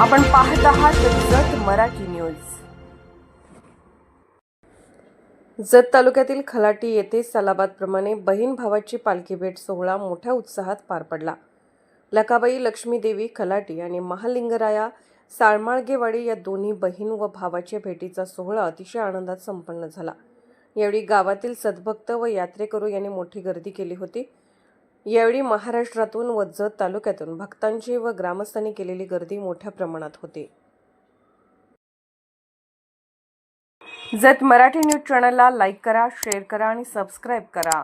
आपण पाहत आहात जत मराठी न्यूज. जत तालुक्यातील खलाटी येथे सलाबादप्रमाणे बहीण भावाची पालखी भेट सोहळा मोठ्या उत्साहात पार पडला. लकाबाई लक्ष्मीदेवी खलाटी आणि महालिंगराया साळमाळगेवाडी या दोन्ही बहीण व भावाच्या भेटीचा सोहळा अतिशय आनंदात संपन्न झाला. यावेळी गावातील सद्भक्त व यात्रेकरू यांनी मोठी गर्दी केली होती. यावेळी महाराष्ट्रातून व जत तालुक्यातून भक्तांची व ग्रामस्थांनी केलेली गर्दी मोठ्या प्रमाणात होती. जत मराठी न्यूज चॅनलला लाईक करा शेअर करा आणि सबस्क्राईब करा.